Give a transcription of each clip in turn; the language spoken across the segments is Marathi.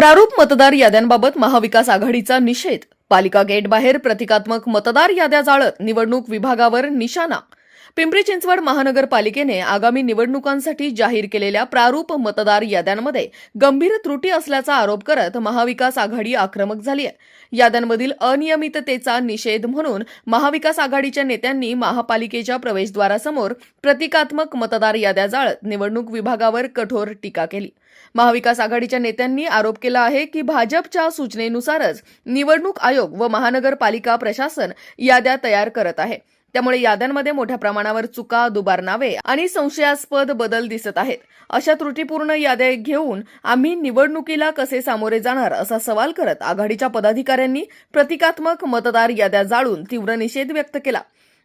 प्रारूप मतदार याद्यांबाबत महाविकास आघाडीचा निषेध. पालिका गेट बाहेर प्रतिकात्मक मतदार याद्या जाळत निवडणूक विभागावर निशाणा. पिंपरी चिंचवड महानगरपालिकेने आगामी निवडणुकांसाठी जाहीर केलेल्या प्रारूप मतदार याद्यांमध्ये गंभीर त्रुटी असल्याचा आरोप करत महाविकास आघाडी आक्रमक झाली आहे. याद्यांमधील अनियमिततेचा निषेध म्हणून महाविकास आघाडीच्या नेत्यांनी महापालिकेच्या प्रवेशद्वारासमोर प्रतिकात्मक मतदार याद्या जाळत निवडणूक विभागावर कठोर टीका केली. महाविकास आघाडीच्या नेत्यांनी आरोप केला आहे की भाजपच्या सूचनेनुसारच निवडणूक आयोग व महानगरपालिका प्रशासन याद्या तयार करत आहे. त्यामुळे याद्यांमध्ये मोठ्या प्रमाणावर चुका दुबार नावे आणि संशयास्पद बदल दिसत आहेत. अशा त्रुटीपूर्ण याद्या घेऊन आम्ही निवडणुकीला कसे सामोरे जाणार असा सवाल करत आघाडीच्या पदाधिकाऱ्यांनी प्रतिकात्मक मतदार याद्या जाळून तीव्र निषेध व्यक्त केला.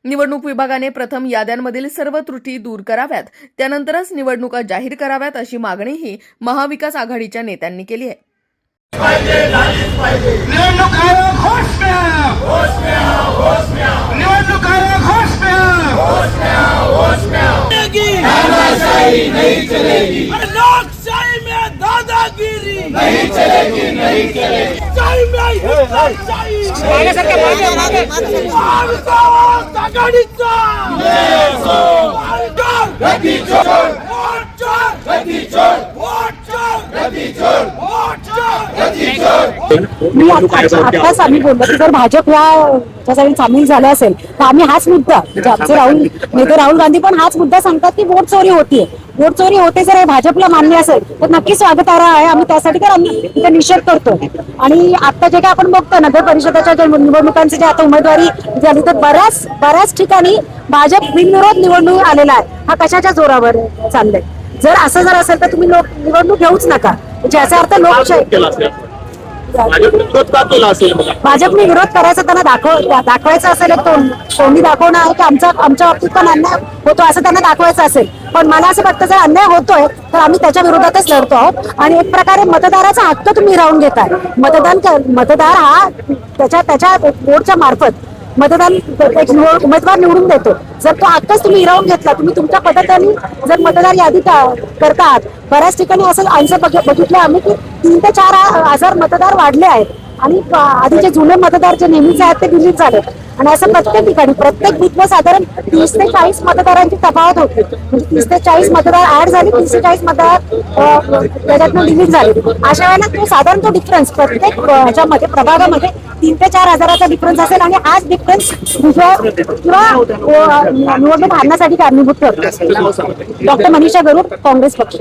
निवडणूक विभागाने प्रथम याद्यांमधील सर्व त्रुटी दूर कराव्यात त्यानंतरच निवडणुका जाहीर कराव्यात अशी मागणीही महाविकास आघाडीच्या नेत्यांनी केली आहे. हिटलरशाही महाविकास आघाडीचा महाविकास गती चोर वोट चोर गती चोर वोट चोर गती चोर वोट चोर गती चोर मी आता- आत्ताच आम्ही बोललो की जर भाजप ह्या ह्याच्यासाठी सामील झाले असेल तर आम्ही हाच मुद्दा म्हणजे आमचे राहुल नेते राहुल गांधी पण हाच मुद्दा सांगतात की वोट चोरी होतीये. वोट चोरी होते जर हे भाजपला मान्य असेल तर नक्की स्वागतार्ह आहे. आम्ही त्यासाठी तर आम्ही निषेध करतो. आणि आता जे काय आपण बघतो नगर परिषदेच्या ज्या निवडणुकांची जे आता उमेदवारी झाली तर बऱ्याच बऱ्याच ठिकाणी भाजप बिनविरोध निवडणूक आलेला आहे. हा कशाच्या जोरावर चाललंय? जर असं जर असेल तर तुम्ही लोक निवडणूक घेऊच नका. म्हणजे याचा अर्थ लोकशाही भाजपने विरोध करायचा त्यांना दाखव दाखवायचं असेल कोणी? दाखवणं आहे की आमचा आमच्या बाबतीत पण अन्याय होतो असं त्यांना दाखवायचं असेल. पण मला असं वाटतं जर अन्याय होतोय तर आम्ही त्याच्या विरोधातच लढतो आहोत. आणि एक प्रकारे मतदाराचा हक्क तुम्ही राहून घेताय. मतदान मतदार हा त्याच्या त्याच्या बोर्डच्या मार्फत मतदान एक उमेदवार निवडून देतो. जर तो हक्कच तुम्ही हिरावून घेतला तुम्ही तुमच्या पद्धतीने जर मतदार यादी करतात बऱ्याच ठिकाणी असं आन्सर बघितलं आम्ही की तीन ते चार हजार मतदार वाढले आहेत. आणि आधीचे जुने मतदार जे नेहमीचे आहेत ते डिलीट झाले. आणि असं प्रत्येक ठिकाणी प्रत्येक बूथवर साधारण तीस ते चाळीस मतदारांची तफावत होती. म्हणजे तीस ते चाळीस मतदार ऍड झाले तीस ते चाळीस मतदार त्याच्यातनं डिलीट झाले. अशा वेळेला तो साधारण तो डिफरन्स प्रत्येक ह्याच्यामध्ये प्रभागामध्ये तीन ते चार हजाराचा डिफरन्स असेल आणि हाच डिफरन्स किंवा निवडणूक हारण्यासाठी कारणीभूत ठरतो. डॉक्टर मनीषा गरुड काँग्रेस पक्ष.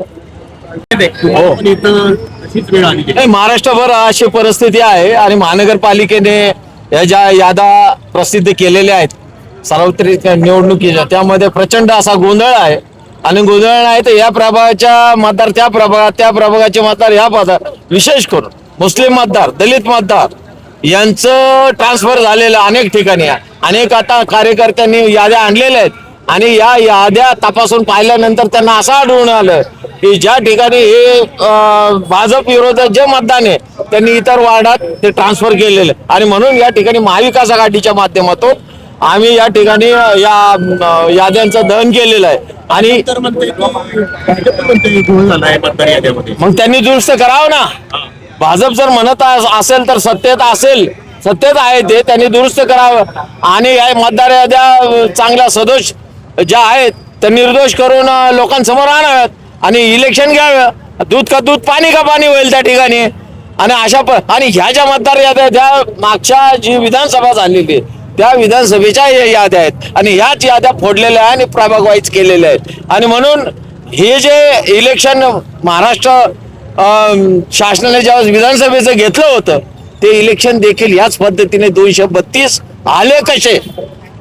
नाही, महाराष्ट्रभर अशी परिस्थिती आहे आणि महानगरपालिकेने या ज्या यादा प्रसिद्ध केलेल्या आहेत सार्वत्रिक निवडणुकीच्या त्यामध्ये प्रचंड असा गोंधळ आहे. आणि गोंधळ नाही तर या प्रभागाच्या मतदार त्या प्रभागात त्या प्रभागाचे मतदार या मतदार विशेष करून मुस्लिम मतदार दलित मतदार यांचं ट्रान्सफर झालेलं अनेक ठिकाणी आहे. अनेक आता कार्यकर्त्यांनी याद्या आणलेल्या आहेत. आणि या याद्या तपासून पाहिल्यानंतर त्यांना असं आढळून आलं की ज्या ठिकाणी हे भाजप विरोधात जे मतदान आहे त्यांनी इतर वार्डात ते ट्रान्सफर केलेले. आणि म्हणून या ठिकाणी महाविकास आघाडीच्या माध्यमातून आम्ही या ठिकाणी या याद्यांचं दहन केलेलं आहे. आणि मग त्यांनी दुरुस्त करावं ना? भाजप जर म्हणत अस- असेल तर सत्तेत असेल सत्तेत आहे ते त्यांनी दुरुस्त करावं. आणि या मतदार याद्या चांगल्या सदोष ज्या आहेत त्या निर्दोष करून लोकांसमोर आणाव्यात आणि इलेक्शन घ्यावं. दूध का दूध पाणी का पाणी होईल त्या ठिकाणी? आणि अशा प आणि ह्या ज्या मतदार याद्या त्या मागच्या जी विधानसभा झालेली आहे, त्या विधानसभेच्या याद्या आहेत. आणि ह्याच याद्या फोडलेल्या आहे आणि प्रभाग वाईज केलेल्या आहेत. आणि म्हणून हे जे इलेक्शन महाराष्ट्र शासनाने ज्यावेळेस विधानसभेचं घेतलं होतं ते इलेक्शन देखील याच पद्धतीने दोनशे बत्तीस आले कसे?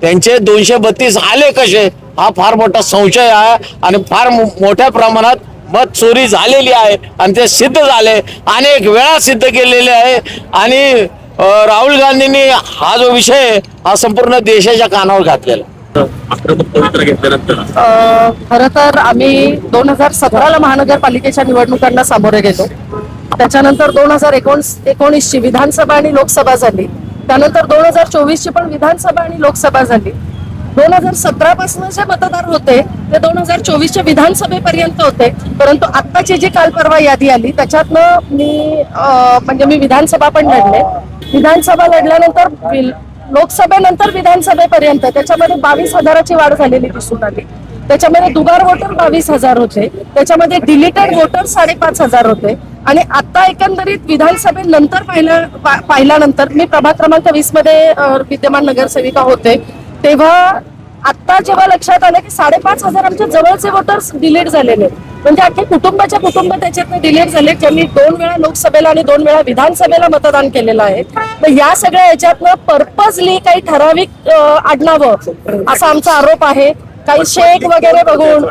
त्यांचे दोनशे बत्तीस आले कसे? हा फार मोठा संशय आहे आणि फार मो- मोठ्या प्रमाणात मत चोरी झालेली आहे आणि ते सिद्ध झाले. अनेक वेळा सिद्ध केलेले आहे. आणि राहुल गांधींनी हा जो विषय हा संपूर्ण देशाच्या कानावर घातलेला खर तर आम्ही दोन हजार सतराला महानगरपालिकेच्या निवडणुकांना सामोरे गेलो. त्याच्यानंतर दोन हजार एकोणीस एकोणीसची विधानसभा आणि लोकसभा झाली. त्यानंतर दोन हजार चोवीसची पण विधानसभा आणि लोकसभा झाली. दोन हजार सतरा पासून जे मतदार होते ते दोन हजार चोवीसच्या विधानसभेपर्यंत होते. परंतु आत्ताची जी काल परवा यादी आली त्याच्यातनं मी म्हणजे मी विधानसभा पण लढले. विधानसभा लढल्यानंतर लोकसभेनंतर विधानसभेपर्यंत त्याच्यामध्ये बावीस हजाराची वाढ झालेली दिसून आली. त्याच्यामध्ये दुबार वोटर बावीस हजार होते. त्याच्यामध्ये डिलिटेड वोटर साडेपाच हजार होते. आणि आता एकंदरीत विधानसभेनंतर पाहिलं पा- पाहिल्यानंतर मी प्रभाग क्रमांक वीसमध्ये विद्यमान नगरसेविका होते. तेव्हा आता जेव्हा लक्षात आलं की साडेपाच हजार आमच्या जवळचे वोटर्स डिलीट झालेले. म्हणजे अख्खे कुटुंबाच्या कुटुंब त्याच्यातनं डिलीट झाले. ज्यांनी दोन वेळा लोकसभेला आणि दोन वेळा विधानसभेला मतदान केलेलं आहे. तर या सगळ्या याच्यातनं पर्पजली काही ठराविक आडनावं असा आमचा आरोप आहे. काही शेख वगैरे बघून?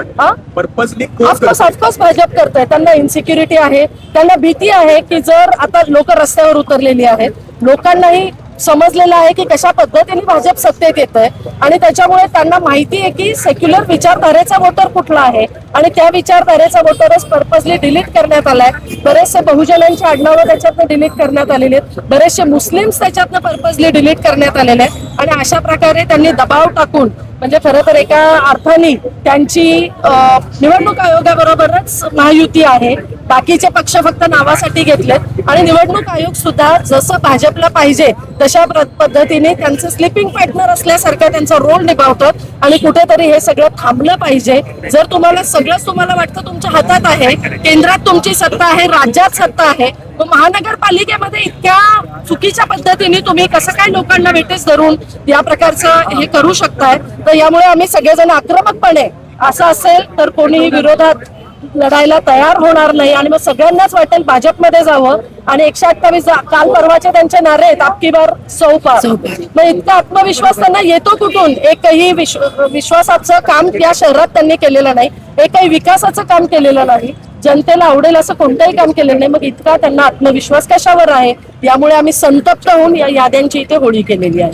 पर्पजली ऑफकोर्स ऑफकोर्स भाजप करतोय. त्यांना इन्सिक्युरिटी आहे. त्यांना भीती आहे की जर आता लोक रस्त्यावर उतरलेली आहेत लोकांनाही समजलेलं आहे की कशा पद्धतीने भाजप सत्तेत येत आहे आणि त्याच्यामुळे त्यांना माहिती आहे की सेक्युलर विचारधारेचा वोटर कुठला आहे आणि त्या विचारधारेचा वोटरच पर्पजली डिलीट करण्यात आलाय. बरेचसे बहुजनांची आडनावं त्याच्यातनं डिलीट करण्यात आलेली आहेत. बरेचसे मुस्लिम्स त्याच्यातनं पर्पजली डिलीट करण्यात आलेले आहेत. आणि अशा प्रकारे त्यांनी दबाव टाकून म्हणजे खरं तर एका अर्थाने त्यांची निवडणूक आयोगाबरोबरच महायुती आहे. बाकीचे पक्ष फक्त नावासाठी घेतलेत. आणि निवडणूक आयोग सुद्धा जसं भाजपला पाहिजे तशा पद्धतीने त्यांचं स्लिपिंग पार्टनर असल्यासारखं त्यांचा रोल निभावतात आणि कुठेतरी हे सगळं थांबलं पाहिजे. जर तुम्हाला सगळंच तुम्हाला वाटतं तुमच्या हातात आहे केंद्रात तुमची सत्ता आहे राज्यात सत्ता आहे महानगरपालिकेमध्ये इतक्या चुकीच्या पद्धतीने तुम्ही कसं काय लोकांना वेटेस धरून या प्रकारचं हे करू शकताय? तर यामुळे आम्ही सगळेजण आक्रमकपणे असं असेल तर कोणीही विरोधात लढायला तयार होणार नाही. आणि मग सगळ्यांनाच वाटेल भाजपमध्ये जावं. आणि एकशे अठ्ठावीस काल परवाचे त्यांचे नारे आहेत आपकी बार सौ पार मग इतका आत्मविश्वास त्यांना येतो कुठून? एकही विश्व- विश्वासाचं काम या शहरात त्यांनी केलेलं नाही. एकही विकासाचं काम केलेलं नाही. जनतेला आवडेल असं कोणतंही काम केलेलं नाही. मग इतका त्यांना आत्मविश्वास कशावर आहे? यामुळे आम्ही संतप्त होऊन या याद्यांची इथे होळी केलेली आहे.